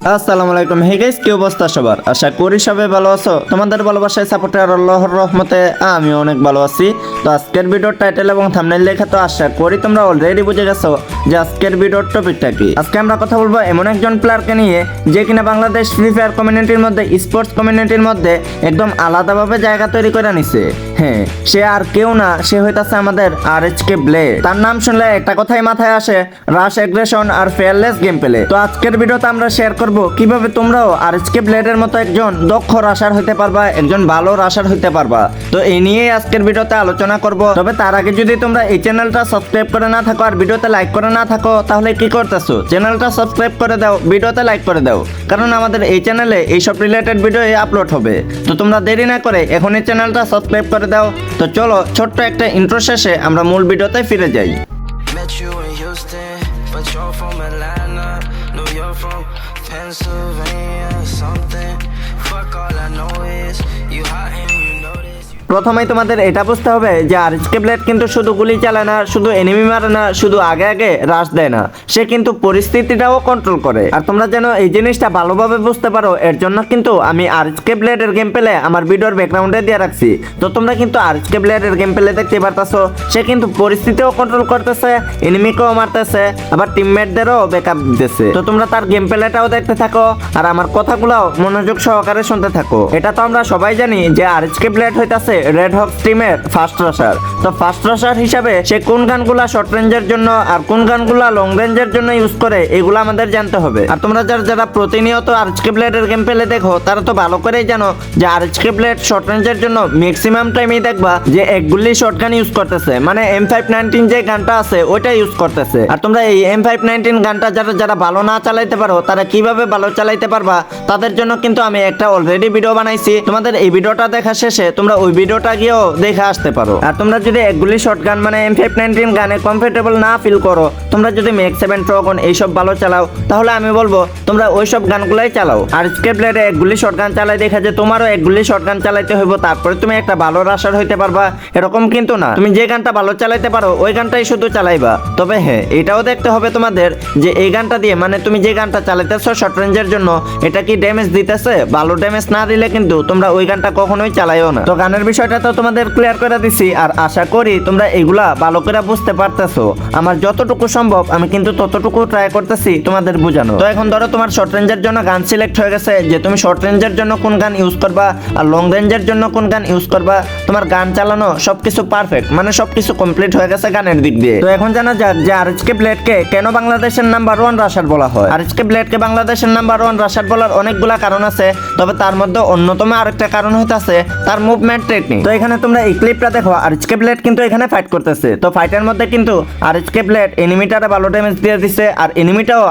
আসসালামু আলাইকুম। Hey guys কি অবস্থা সবার? আশা করি সবাই ভালো আছো। তোমাদের ভালোবাসায় সাপোর্টার আল্লাহর রহমতে আমি অনেক ভালো আছি। তো আজকের ভিডিওর টাইটেল এবং থাম্বনেল লেখা, তো আশা করি তোমরা অলরেডি বুঝে গেছো যে আজকের ভিডিওর টপিকটা কি। আজকে আমরা কথা বলব এমন একজন প্লেয়ারকে নিয়ে, যে কিনা বাংলাদেশ ফ্রি ফায়ার কমিউনিটির মধ্যে স্পোর্টস কমিউনিটির মধ্যে একদম আলাদাভাবে জায়গা তৈরি করে নিছে হ্যাঁ সে আর কেউ না, সে হইতাছে আমাদের আর এইচ কে ব্লে তার নাম শুনলে একটা কথাই মাথায় আসে রাশ এগ্রেশন আর ফেয়ারলেস গেম প্লে তো আজকের ভিডিওতে আমরা শেয়ার করব কীভাবে তোমরাও আর কে ব্লেডের মতো একজন দক্ষ রাশার হইতে পারবা, একজন ভালো রাশার হইতে পারবা। তো এই নিয়েই আজকের ভিডিওতে আলোচনা করব। তবে তার আগে যদি তোমরা এই চ্যানেলটা সাবস্ক্রাইব করে না থাকো আর ভিডিওতে লাইক করে না থাকো, তাহলে কি করতেছো? চ্যানেলটা সাবস্ক্রাইব করে দাও, ভিডিওতে লাইক করে দাও। কারণ আমাদের এই চ্যানেলে এইসব রিলেটেড ভিডিও আপলোড হবে। তো তোমরা দেরি না করে এখনই চ্যানেলটা সাবস্ক্রাইব করে দাও। তো চলো, ছোট্ট একটা ইন্ট্রো শেষে আমরা মূল ভিডিওতে ফিরে যাই। But you're from Atlanta. From Pennsylvania, something. Fuck all I know is you hot and প্রথমেই তোমাদের এটা বুঝতে হবে যে আরএসকে ব্লেড কিন্তু শুধু গুলি চালায় না, শুধু এনিমি মারে না, শুধু আগে আগে রাশ দেয় না। সে কিন্তু পরিস্থিতিটাও কন্ট্রোল করে। আর তোমরা যেন এই জিনিসটা ভালোভাবে বুঝতে পারো, এর জন্য কিন্তু আমি আরএসকে ব্লেডের গেম পেলে আমার ভিডিওর ব্যাকগ্রাউন্ডে দিয়ে রাখছি। তো তোমরা কিন্তু আরএসকে ব্লেডের গেম পেলে দেখতে পারতাছো। সে কিন্তু পরিস্থিতিও কন্ট্রোল করতেছে এনিমিকেও মারতেছে, আবার টিমমেটদেরও ব্যাকআপ দিতেছে। তো তোমরা তার গেম প্লেটাও দেখতে থাকো, আর আমার কথাগুলোও মনোযোগ সহকারে শুনতে থাকো। এটা তো আমরা সবাই জানি যে আরএসকে ব্লেড হইতাছে রেড হক টিমের ফার্স্ট রাশার তো ফার্স্ট রাশার হিসাবে সে কোন গানগুলা শর্ট রেঞ্জের জন্য আর কোন গানগুলা লং রেঞ্জের জন্য ইউজ করে, এগুলো আমাদের জানতে হবে। আর তোমরা যারা যারা প্রতিনিয়ত আরএসকে ব্লেডের গেম পেলে দেখো, তারা তো ভালো করেই জানো যে আরএসকে ব্লেড শর্ট রেঞ্জের জন্য ম্যাক্সিমাম টাইমেই দেখবা যে এক গুলি শর্ট গান ইউজ করতেছে। মানে এম ফাইভ নাইনটিন যে গানটা আছে, ওইটা ইউজ করতেছে। আর তোমরা এই এম ফাইভ নাইনটিন গানটা যারা যারা ভালো না চালাইতে পারো, তারা কীভাবে ভালো চালাইতে পারবা, তাদের জন্য কিন্তু আমি একটা অলরেডি ভিডিও বানাইছি। তোমাদের এই ভিডিওটা দেখা শেষে, তোমরা ওই ভিডিওটা গিয়েও দেখে আসতে পারো। আর তোমরা যদি এক গুলি শর্ট গান মানে এম ফাইভ নাইনটিন গানে কমফোর্টেবল না ফিল করো, তোমরা যদি মেক সেভেন ট্রগন এইসব ভালো চালাও, তাহলে আমি বলব তোমরা ওইসব গানগুলাই চালাও। আর স্কেপ ব্লেডে এক শর্ট গান চালাই দেখা যে তোমারও এক গুলি শর্ট গান চালাইতে হইব, তারপরে তুমি একটা ভালো রাশার হইতে পারবা, এরকম কিন্তু না। তুমি যে গানটা ভালো চালাইতে পারো, ওই গানটাই শুধু চালাইবা। তবে হ্যাঁ এটাও দেখতে হবে তোমাদের যে এই গানটা দিয়ে মানে তুমি যে গানটা চালাইতেছো শর্ট রেঞ্জের জন্য, এটা কি ড্যামেজ দিতেছে? ভালো ড্যামেজ না দিলে কিন্তু তোমরা ওই গানটা কখনোই চালাইও না। তো গানের বিষয়টা তো তোমাদের ক্লিয়ার করে দিছি, আর আশা করি তোমরা এগুলা ভালো করে বুঝতে পারতেছো। আমার যতটুকু সম্ভব, আমি কিন্তু ততটুকু ট্রাই করতেছি তোমাদের বোঝানো তো এখন ধরো তোমার শর্ট রেঞ্জের জন্য গান সিলেক্ট হয়ে গেছে, যে তুমি শর্ট রেঞ্জের জন্য কোন গান ইউজ করবা, আর লং রেঞ্জের জন্য কোন গান ইউজ করবা, তোমার গান চালানো সবকিছু পারফেক্ট মানে সবকিছু কমপ্লিট হয়ে গেছে গানের দিক দিয়ে। তো এখন জানা যাক যে আরএসকে ব্লেডকে কেন বাংলাদেশের নাম্বার ওয়ান রাশার বলা হয়। আরএসকে ব্লেডকে বাংলাদেশের নাম্বার ওয়ান রাশার বলার অনেকগুলা কারণ আছে, তবে তার মধ্যে অন্যতম আরেকটা কারণ হইতাছে, তার মুভমেন্ট টেকনিক তো এখানে তোমরা এই ক্লিপটা দেখো কিন্তু এখানে ফাইট করতেছে। তো ফাইটের মধ্যে কিন্তু এনিমিটারে ভালো ড্যামেজ দিয়ে দিছে, আর এনিমিটাও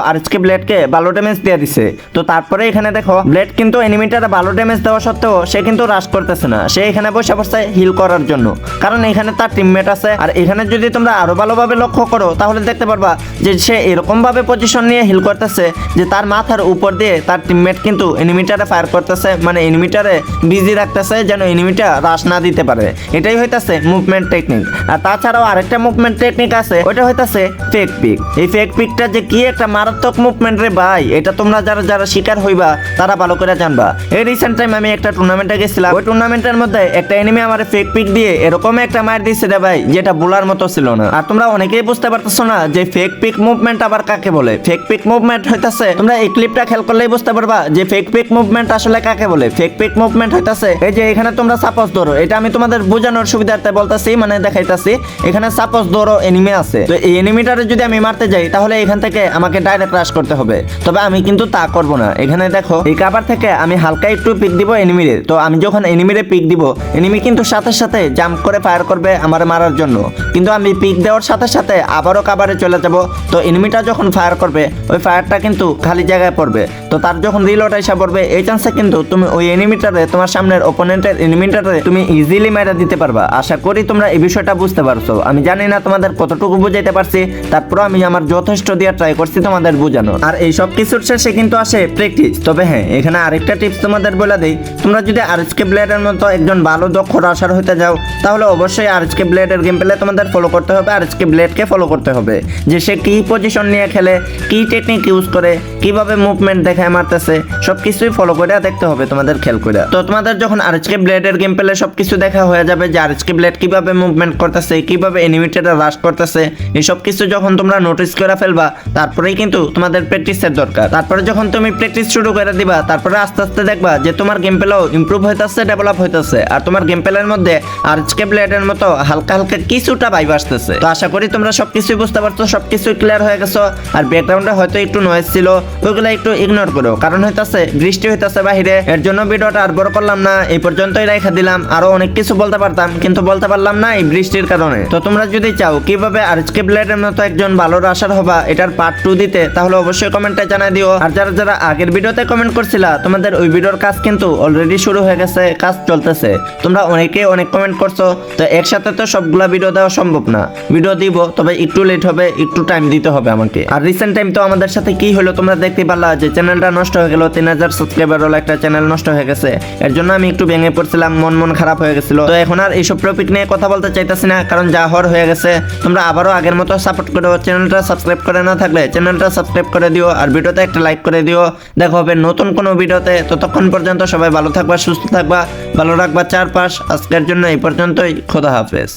ভালো ড্যামেজ দিয়ে দিছে। তো তারপরে এখানে দেখো ব্লেড কিন্তু এনিমিটারে ভালো ড্যামেজ দেওয়া সত্ত্বেও সে কিন্তু করতেছে না। সে এখানে বসে বসে হিল করার জন্য। কারণ এখানে তার টিমমেট আছে, আর এখানে যদি তোমরা আরও ভালোভাবে লক্ষ্য করো, তাহলে দেখতে পারবা যে সে এরকম ভাবে পজিশন নিয়ে হিল করতেছে, যে তার মাথার উপর দিয়ে তার টিমমেট কিন্তু এনিমিটারে ফায়ার করতেছে মানে এনিমিটারে বিজি রাখতেছে, যেন এনিমিটা না দিতে পারে। এটাই হইতাছে মুভমেন্ট টেকনিক আর তাছাড়াও আরেকটা মুভমেন্ট টেকনিক আছে ওটা হইতাছে ফেক পিক এই ফেক পিকটা যে কি একটা মারাত্মক মুভমেন্ট রে ভাই, এটা তোমরা যারা যারা শিকার হইবা, তারা ভালো করে জানবা। এই রিসেন্ট টাইম আমি একটা টুর্নামেন্টে গেছিলাম। ওই টুর্নামেন্টের মধ্যে একটা এনিমি আমার ফেক পিক দিয়ে এরকম একটা মার দিচ্ছে রে ভাই, যেটা বোলার মতো ছিল না। আর তোমরা অনেকেই বুঝতে পারতেছো না যে ফেক পিক মুভমেন্ট আবার কাকে বলে? ফেক পিক মুভমেন্ট হইতাছে, তোমরা এই ক্লিপটা খেয়াল করলেই বুঝতে পারবা যে ফেক পিক মুভমেন্ট আসলে কাকে বলে? ফেক পিক মুভমেন্ট হইতাছে, এই যে এখানে তোমরা সাপোজ ধরো এটা আমি তোমাদের বোঝানোর সুবিধার্থে বলতাছি মানে দেখাইতাছি। এখানে সাপোজ ধরো এনিমি আছে। তো এই এনিমিটারে যদি আমি মারতে যাই, তাহলে এখান থেকে আমাকে ডাইরেক্ট রাশ করতে হবে। তবে আমি কিন্তু তা করব না। এখানে দেখো, এই কাবার থেকে আমি হালকা একটু পিক দিব এনিমিরে তো আমি যখন এনিমিরে পিক দিব এনিমি কিন্তু সাথে সাথে জাম্প করে ফায়ার করবে আমার মারার জন্য। কিন্তু আমি পিক দেওয়ার সাথে সাথে আবারও কাবারে চলে যাব। তো এনিমিটা যখন ফায়ার করবে, ওই ফায়ারটা কিন্তু খালি জায়গায় পড়বে। তো তার যখন রিলোড এসে পড়বে, এই চান্সে কিন্তু তুমি ওই এনিমিটারে তোমার সামনের ওপোনেন্টের এনিমিটারে তুমি তুমি ইজিলি মেরে দিতে পারবা। আশা করি তোমরা এই বিষয়টা বুঝতে পারছ। আমি জানি না তোমাদের কতটুকু বুঝাইতে পারছি, তারপর আমি আমার যথেষ্ট দিয়ে ট্রাই করছি তোমাদের বোঝানো আর এই সব কিছুর শেষে কিন্তু আসে প্র্যাকটিস তবে হ্যাঁ এখানে আরেকটা টিপস তোমাদের বলে দিই। তোমরা যদি আরএসকে ব্লেডের মতো একজন ভালো, দক্ষ রাশার হতে যাও, তাহলে অবশ্যই আরএসকে ব্লেডের গেম প্লে তোমাদের ফলো করতে হবে, আরএসকে ব্লেডকে ফলো করতে হবে। যে সে কি পজিশন নিয়ে খেলে, কি টেকনিক ইউজ করে, কীভাবে মুভমেন্ট দেখায় মারতেছে সব কিছুই ফলো করে দেখতে হবে তোমাদের খেল করে তো তোমাদের যখন আরএসকে ব্লেডের গেম প্লে সব কিছু দেখা হয়ে যাবে যে আরএসকে ব্লেড কীভাবে মুভমেন্ট করতেছে, কীভাবে এনিমিটেডা রাশ করতেছে, এই সব কিছু যখন তোমরা নোটিস করে ফেলবা, তারপরেই কিন্তু তোমাদের প্র্যাকটিসের দরকার। তারপরে যখন তুমি প্র্যাকটিস শুরু করে দিবা, তারপরে আস্তে আস্তে দেখবা যে তোমার গেম প্লেও ইমপ্রুভ হইতেছে ডেভেলপ হইতেছে। আর তোমার গেম প্লের মধ্যে আরএসকে ব্লেডের মতো হালকা হালকা কিছুটা ভাইব আসতেছে। তো আশা করি তোমরা সবকিছুই বুঝতে পারছ সবকিছু ক্লিয়ার হয়ে গেছো। আর ব্যাকগ্রাউন্ডে হয়তো একটু নয়েজ ছিল, ওইগুলো একটু ইগনোর করো। কারণ হইতাছে, বৃষ্টি হইতাছে বাহিরে। এর জন্য ভিডিওটা আর বড় করলাম না, এই পর্যন্তই রেখে দিলাম। আরও অনেক কিছু বলতে পারতাম, কিন্তু বলতে পারলাম না এই বৃষ্টির কারণে। তো তোমরা যদি চাও কীভাবে আরএসকে ব্লেডের মতো একজন ভালো রাশার হবা, এটার পার্ট টু দিতে, তাহলে অবশ্যই কমেন্টে জানাই দিও। আর যারা যারা আগের ভিডিওতে কমেন্ট করছিলা, তোমাদের ওই ভিডিওর কাজ কিন্তু অলরেডি শুরু হয়ে গেছে, কাজ চলতেছে। তোমরা অনেকে অনেক কমেন্ট করছ, তো একসাথে তো সবগুলা ভিডিও দেওয়া সম্ভব না। ভিডিও দিব, তবে একটু লেট হবে, একটু টাইম দিতে হবে আমাকে। আর রিসেন্ট টাইম তো আমাদের সাথে কি হলো তোমরা দেখতে পারলা, যে চ্যানেলটা নষ্ট হয়ে গেল, তিন হাজার সাবস্ক্রাইবার হলো, একটা চ্যানেল নষ্ট হয়ে গেছে। এর জন্য আমি একটু ভেঙে পড়ছিলাম, মন মন খারাপ হয়ে গেছিল। তো এখন আর এইসব টপিক নিয়ে কথা বলতে চাইতেছি না, কারণ যা হওয়ার হয়ে গেছে। তোমরা আবারও আগের মতো সাপোর্ট করো চ্যানেলটা সাবস্ক্রাইব করে না থাকলে চ্যানেলটা সাবস্ক্রাইব করে দিও, আর ভিডিওতে একটা লাইক করে দিও। দেখো হবে নতুন কোনো ভিডিওতে। ততক্ষণ পর্যন্ত সবাই ভালো থাকবা, সুস্থ থাকবা, ভালো রাখবা চারপাশ। আজকের জন্য এই পর্যন্তই, খোদা হাফেজ।